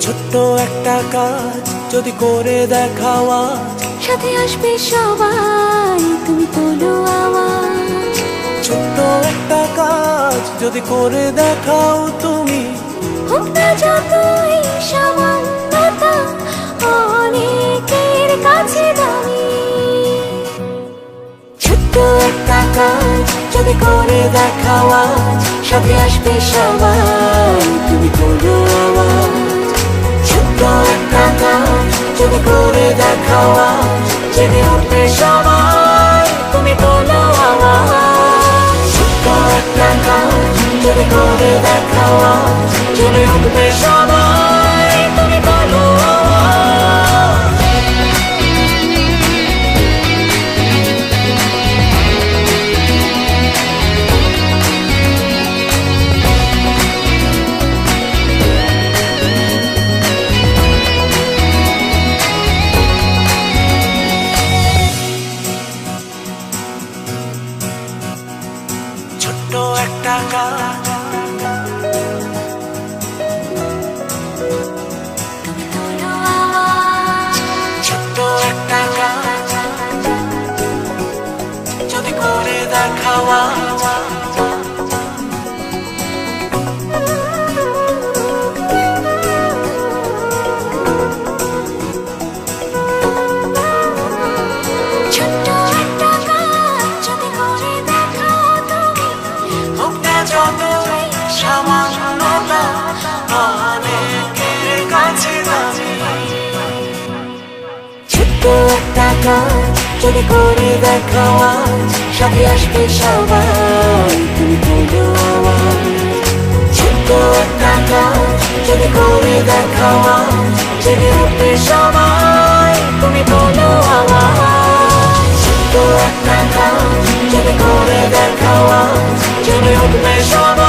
ছোট্ট একটা কাজ যদি করে দেখাও আজ। সাথে আসবে সবাই তুমি তোলো আওয়াজ। ছোট্ট একটা কাজ যদি করে দেখাও তুমি। হোক না যতই সামান্যতা যদি করে দেখাও আজ, সাথে আসবে সবাই। তুমি তোলো আওয়াজ, ছোট্ট একটা কাজ যদি করে দেখাও আজ জেগে উঠবে সবাই। তুমি তোলো আওয়াজ, ছোট্ট একটা কাজ যদি করে দেখাও আজ জেগে উঠবে সবাই। একটা ছোট্ট একটা যদি করে দেখাও হারা অনেকের কাছে দামি ছোট্ট একটা কাজ, যদি করে দেখো আজ, সাথে আসবে সবাই, তুমি করো আওয়াজ ছোট্ট একটা কাজ, যদি করে দেখো আজ জেগে উঠবে সবাই, তুমি বলো আওয়াজ ছোট্ট একটা কাজ, যদি করে দেখো আজ জেগে উঠবে সবাই।